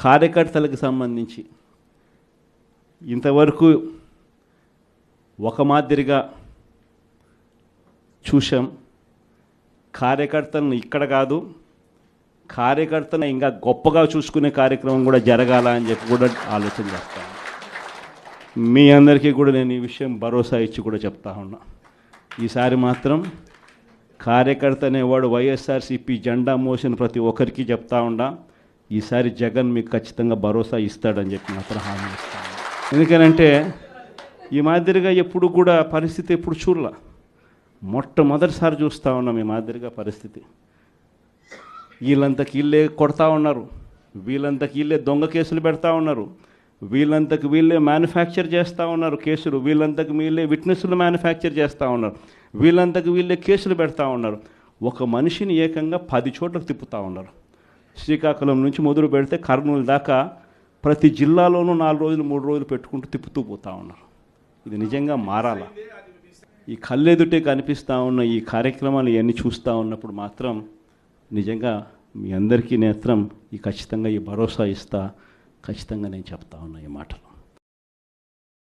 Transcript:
కార్యకర్తలకు సంబంధించి ఇంతవరకు ఒక మాదిరిగా చూసాం కార్యకర్తలను ఇక్కడ కాదు కార్యకర్తలను ఇంకా గొప్పగా చూసుకునే కార్యక్రమం కూడా జరగాల అని చెప్పి కూడా ఆలోచన చేస్తాను మీ అందరికీ కూడా నేను ఈ విషయం భరోసా ఇచ్చి కూడా చెప్తా ఉన్నా. ఈసారి మాత్రం కార్యకర్త అనేవాడు వైఎస్ఆర్సీపీ జెండా మోసిన ప్రతి ఒక్కరికి చెప్తా ఉండా ఈసారి జగన్ మీకు ఖచ్చితంగా భరోసా ఇస్తాడని చెప్పి మాత్రం హామీ ఇస్తాను. ఎందుకనంటే ఈ మాదిరిగా ఎప్పుడు కూడా పరిస్థితి ఎప్పుడు చూడలా. మొట్టమొదటిసారి చూస్తూ ఉన్నాం ఈ మాదిరిగా పరిస్థితి. వీళ్ళంతకి వీళ్ళే కొడతా ఉన్నారు. వీళ్ళంతకి వీళ్ళే దొంగ కేసులు పెడతా ఉన్నారు. వీళ్ళంతకు వీళ్ళే మ్యానుఫ్యాక్చర్ చేస్తూ ఉన్నారు కేసులు. వీళ్ళంతకు వీళ్ళే విట్నెస్లు మ్యానుఫ్యాక్చర్ చేస్తూ ఉన్నారు. వీళ్ళంతకు వీళ్ళే కేసులు పెడతా ఉన్నారు. ఒక మనిషిని ఏకంగా పది చోట్లకు తిప్పుతూ ఉన్నారు. శ్రీకాకుళం నుంచి మొదలు పెడితే కర్నూలు దాకా ప్రతి జిల్లాలోనూ నాలుగు రోజులు మూడు రోజులు పెట్టుకుంటూ తిప్పుతూ పోతా ఉన్నారు. ఇది నిజంగా మారాలా? ఈ కళ్ళెదుటే కనిపిస్తూ ఉన్న ఈ కార్యక్రమాలు ఇవన్నీ చూస్తూ ఉన్నప్పుడు మాత్రం నిజంగా మీ అందరికీ నేత్రం ఈ ఖచ్చితంగా ఈ భరోసా ఇస్తా ఖచ్చితంగా నేను చెప్తా ఉన్నా ఈ మాటలు.